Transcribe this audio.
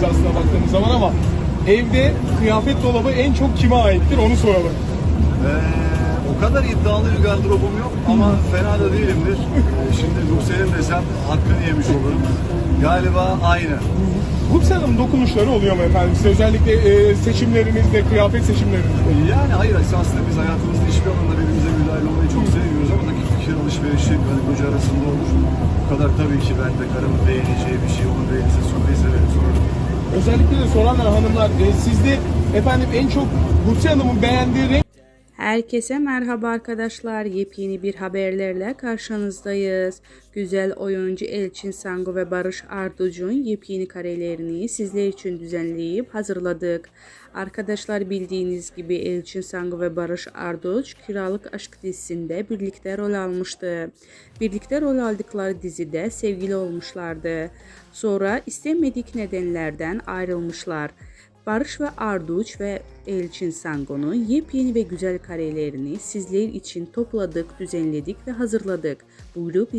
evdeyiz aslında baktığımız zaman ama evde kıyafet dolabı en çok kime aittir onu soralım. Ee, o kadar iddialı bir gardırobum yok ama fena da değilimdir. Ee, şimdi Nursel'in desem hakkını yemiş olurum. Galiba aynı. Gupse Hanım dokunuşları oluyor mu efendim? Size özellikle e, seçimlerinizde, kıyafet seçimlerinizde. Yani hayır esasında biz hayatımızda hiçbir alanda birbirimize müdahale olmayı çok seviyoruz ama dakika fikir alışverişi karı koca arasında olur. Bu kadar tabii ki ben de karımın beğeneceği bir şey onun sorarım. Özellikle de soranlar hanımlar e, sizde efendim en çok Gupse Hanım'ın beğendiği renk Herkese merhaba arkadaşlar. Yepyeni bir haberlerle karşınızdayız. Güzel oyuncu Elçin Sango ve Barış Arduç'un yepyeni karelerini sizler için düzenleyip hazırladık. Arkadaşlar bildiğiniz gibi Elçin Sango ve Barış Arduç Kiralık Aşk dizisinde birlikte rol almıştı. Birlikte rol aldıkları dizide sevgili olmuşlardı. Sonra istemedik nedenlerden ayrılmışlar. Barış ve Arduç ve Elçin Sango'nun yepyeni ve güzel karelerini sizler için topladık, düzenledik ve hazırladık. Buyurup